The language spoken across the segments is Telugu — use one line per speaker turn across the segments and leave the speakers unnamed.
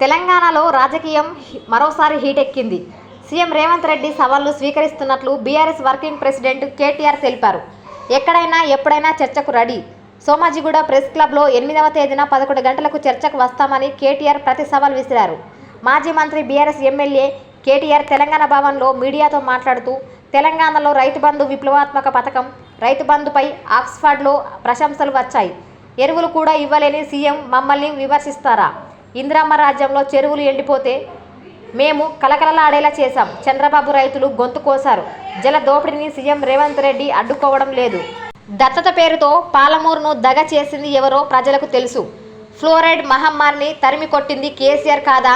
తెలంగాణలో రాజకీయం మరోసారి మరోసారి హీటెక్కింది. సీఎం రేవంత్ రెడ్డి సవాళ్ళు స్వీకరిస్తున్నట్లు బీఆర్ఎస్ వర్కింగ్ ప్రెసిడెంట్ కేటీఆర్ తెలిపారు. ఎక్కడైనా ఎప్పుడైనా చర్చకు రెడీ. సోమాజిగూడ ప్రెస్ క్లబ్లో ఎనిమిదవ తేదీన పదకొండు గంటలకు చర్చకు వస్తామని కేటీఆర్ ప్రతి సవాల్ విసిరారు. మాజీ మంత్రి బీఆర్ఎస్ ఎమ్మెల్యే కేటీఆర్ తెలంగాణ భవన్లో మీడియాతో మాట్లాడుతూ తెలంగాణలో రైతు బంధు విప్లవాత్మక పథకం రైతు బంధుపై ఆక్స్ఫర్డ్లో ప్రశంసలు వచ్చాయి. ఎరువులు కూడా ఇవ్వలేని సీఎం మమ్మల్ని విమర్శిస్తారా? ఇందిరమ్మ రాజ్యంలో చెరువులు ఎండిపోతే మేము కలకలలాడేలా చేశాం. చంద్రబాబు రైతులు గొంతు కోశారు. జల దోపిడీని సీఎం రేవంత్ రెడ్డి అడ్డుకోవడం లేదు. దత్తత పేరుతో పాలమూరును దగ చేసింది ఎవరో ప్రజలకు తెలుసు. ఫ్లోరైడ్ మహమ్మారిని తరిమి కొట్టింది కేసీఆర్ కాదా?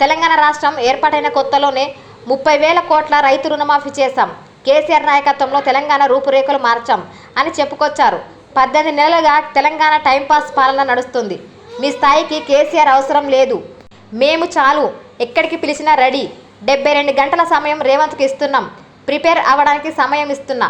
తెలంగాణ రాష్ట్రం ఏర్పాటైన కొత్తలోనే ముప్పై వేల కోట్ల రైతు రుణమాఫీ చేశాం. కేసీఆర్ నాయకత్వంలో తెలంగాణ రూపురేఖలు మార్చాం అని చెప్పుకొచ్చారు. పద్దెనిమిది నెలలుగా తెలంగాణ టైంపాస్ పాలన నడుస్తుంది. మీ స్థాయికి కేసీఆర్ అవసరం లేదు. మేము చాలు. ఎక్కడికి పిలిచినా రెడీ. డెబ్బై రెండు గంటల సమయం రేవంత్కి ఇస్తున్నాం. ప్రిపేర్ అవ్వడానికి సమయం ఇస్తున్నా.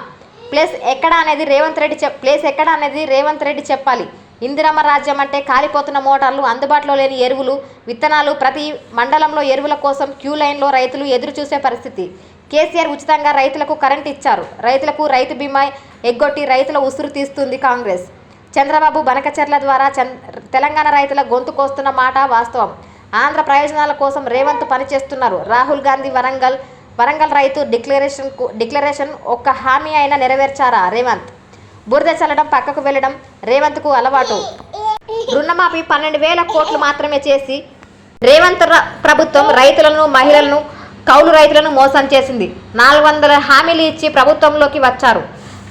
ప్లేస్ ఎక్కడ అనేది రేవంత్ రెడ్డి చెప్ ప్లేస్ ఎక్కడ అనేది రేవంత్ రెడ్డి చెప్పాలి. ఇందిరమ్మ రాజ్యం అంటే కాలిపోతున్న మోటార్లు అందుబాటులో లేని ఎరువులు విత్తనాలు ప్రతి మండలంలో ఎరువుల కోసం క్యూ లైన్లో రైతులు ఎదురు చూసే పరిస్థితి. కేసీఆర్ ఉచితంగా రైతులకు కరెంట్ ఇచ్చారు. రైతులకు రైతు బీమా ఎగ్గొట్టి రైతుల ఉసురు తీస్తుంది కాంగ్రెస్. చంద్రబాబు బనకచర్ల ద్వారా చంద్ర తెలంగాణ రైతుల గొంతు కోస్తున్న మాట వాస్తవం. ఆంధ్ర ప్రయోజనాల కోసం రేవంత్ పనిచేస్తున్నారు. రాహుల్ గాంధీ వరంగల్ వరంగల్ రైతు డిక్లరేషన్ డిక్లరేషన్ ఒక్క హామీ అయినా నెరవేర్చారా రేవంత్? బురద చల్లడం పక్కకు వెళ్ళడం రేవంత్కు అలవాటు. రుణమాఫీ పన్నెండు వేల కోట్లు మాత్రమే చేసి రేవంత్ ర- ప్రభుత్వం రైతులను మహిళలను కౌలు రైతులను మోసం చేసింది. నాలుగు వందల హామీలు ఇచ్చి ప్రభుత్వంలోకి వచ్చారు.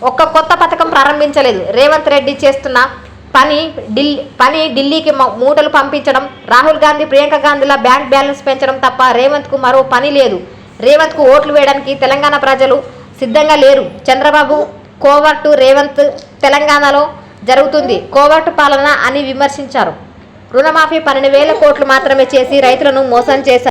ఒక్క కొత్త పథకం ప్రారంభించలేదు. రేవంత్ రెడ్డి చేస్తున్న పని ఢిల్లీ పని ఢిల్లీకి మూటలు పంపించడం రాహుల్ గాంధీ ప్రియాంక గాంధీల బ్యాంక్ బ్యాలెన్స్ పెంచడం తప్ప రేవంత్కు మరో పని లేదు. రేవంత్కు ఓట్లు వేయడానికి తెలంగాణ ప్రజలు సిద్ధంగా లేరు. చంద్రబాబు కోవర్టు రేవంత్ తెలంగాణలో జరుగుతుంది. కోవర్టు పాలన అని విమర్శించారు. రుణమాఫీ పన్నెండు వేల కోట్లు మాత్రమే చేసి రైతులను మోసం చేశారు.